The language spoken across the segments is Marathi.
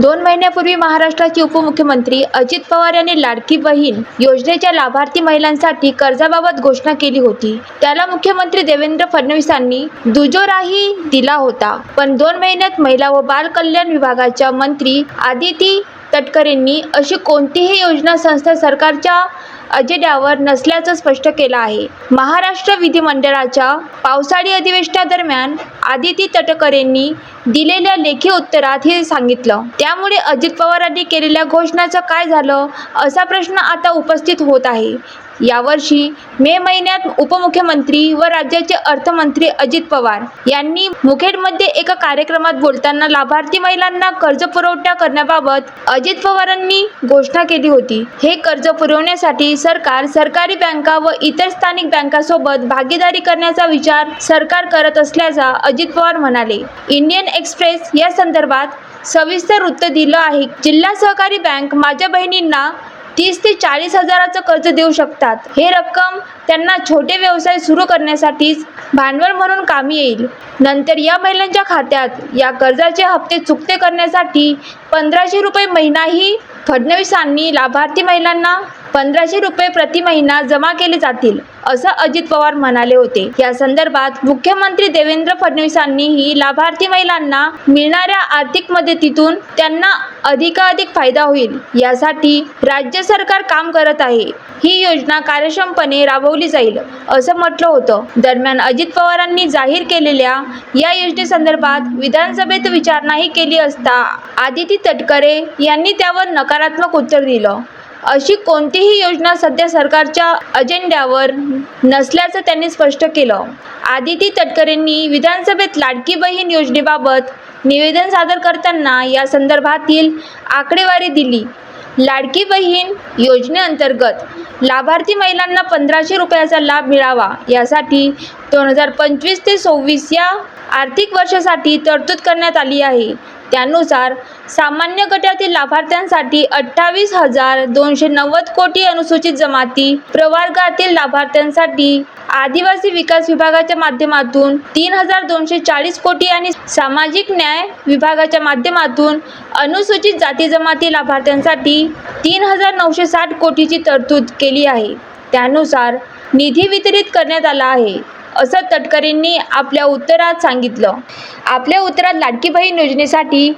दोन महिन्यापूर्वी महाराष्ट्राचे उपमुख्यमंत्री अजित पवार यांनी लाडकी बहीण योजनेच्या लाभार्थी महिलांसाठी कर्जाबाबत घोषणा केली होती. त्याला मुख्यमंत्री देवेंद्र फडणवीसांनी दुजोराही दिला होता. पण दोन महिन्यात महिला व बाल कल्याण विभागाच्या मंत्री आदिती तटकरेंनी अशी कोणतीही योजना संस्था सरकारच्या अजेंड्यावर नसल्याचं स्पष्ट केलं आहे. महाराष्ट्र विधिमंडळाच्या पावसाळी अधिवेशनादरम्यान आदिती तटकरेंनी दिलेल्या लेखी उत्तरात हे सांगितलं. त्यामुळे अजित पवारांनी केलेल्या घोषणाचं काय झालं असा प्रश्न आता उपस्थित होत आहे. यावर्षी मे महिन्यात उपमुख्यमंत्री व राज्याचे अर्थमंत्री अजित पवार यांनी मुखेडमध्ये एका कार्यक्रमात बोलताना लाभार्थी महिलांना कर्ज पुरवठा करण्याबाबत अजित पवारांनी घोषणा केली होती. हे कर्ज पुरवण्यासाठी सरकार सरकारी बँका व इतर स्थानिक बँकासोबत भागीदारी करण्याचा विचार सरकार करत असल्याचा अजित पवार म्हणाले. इंडियन एक्सप्रेस या संदर्भात सविस्तर वृत्त दिलं आहे. जिल्हा सहकारी बँक माझ्या बहिणींना तीस ते चाळीस हजाराचं कर्ज देऊ शकतात. हे रक्कम त्यांना छोटे व्यवसाय सुरू करण्यासाठीच भांडवल म्हणून कामी येईल. नंतर या महिलांच्या खात्यात या कर्जाचे हप्ते चुकते करण्यासाठी पंधराशे रुपये महिनाही फडणवीसांनी लाभार्थी महिलांना पंधराशे रुपये प्रति महिना जमा केले जातील असं अजित पवार म्हणाले होते. या संदर्भात मुख्यमंत्री देवेंद्र फडणवीसांनीही लाभार्थी महिलांना मिळणाऱ्या आर्थिक मदतीतून त्यांना अधिकाधिक फायदा होईल यासाठी राज्य सरकार काम करत आहे. ही योजना कार्यक्षमपणे राबवली जाईल असं म्हटलं होतं. दरम्यान अजित पवारांनी जाहीर केलेल्या या योजनेसंदर्भात विधानसभेत विचारणाही केली असता आदिती तटकरे यांनी त्यावर नकारात्मक उत्तर दिलं. अशी कोणतीही योजना सध्या सरकारच्या अजेंड्यावर नसल्याचं त्यांनी स्पष्ट केलं. आदिती तटकरेंनी विधानसभेत लाडकी बहीण योजनेबाबत निवेदन सादर करताना या संदर्भातील आकडेवारी दिली. लाडकी बहीण योजनेअंतर्गत लाभार्थी महिलांना पंधराशे रुपयाचा लाभ मिळावा यासाठी दोन हजार पंचवीस ते सव्वीस या आर्थिक वर्षासाठी तरतूद करण्यात आली आहे. त्यानुसार सामान्य गटातील लाभार्थ्यांसाठी अठ्ठावीस हजार दोनशे नव्वद कोटी अनुसूचित जमाती प्रवर्गातील लाभार्थ्यांसाठी आदिवासी विकास विभागाच्या माध्यमातून तीन हजार दोनशे चाळीस कोटी आणि सामाजिक न्याय विभागाच्या माध्यमातून अनुसूचित जाती जमाती लाभार्थ्यांसाठी तीन हजार नऊशे साठ कोटीची तरतूद केली आहे. त्यानुसार निधी वितरित करण्यात आला आहे. असं तटकरेंनी आपल्या उत्तरात सांगितलं. आपल्या उत्तरात लाडकी बहीण योजनेसाठी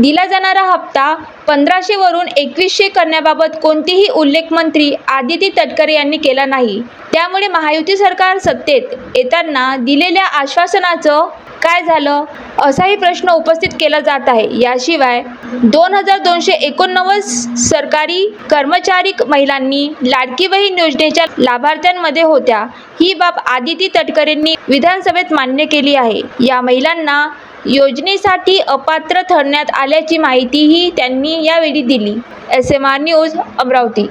दिला जाणारा हप्ता पंधराशेवरून एकवीसशे करण्याबाबत कोणतीही उल्लेख मंत्री आदिती तटकरे यांनी केला नाही. त्यामुळे महायुती सरकार सत्तेत येताना दिलेल्या आश्वासनाचं काय झालं? असाही प्रश्न उपस्थित केला जात आहे. याशिवाय दोन हजार दोनशे एकोणनव्वद सरकारी कर्मचारी महिलांनी लाडकी बहीण योजनेच्या लाभार्थ्यांमध्ये होत्या. ही बाब आदिती तटकरेंनी विधानसभेत मान्य केली आहे. या महिलांना योजनेसाठी अपात्र ठरण्यात आल्याची माहितीही त्यांनी यावेळी दिली. S M R news Amravati.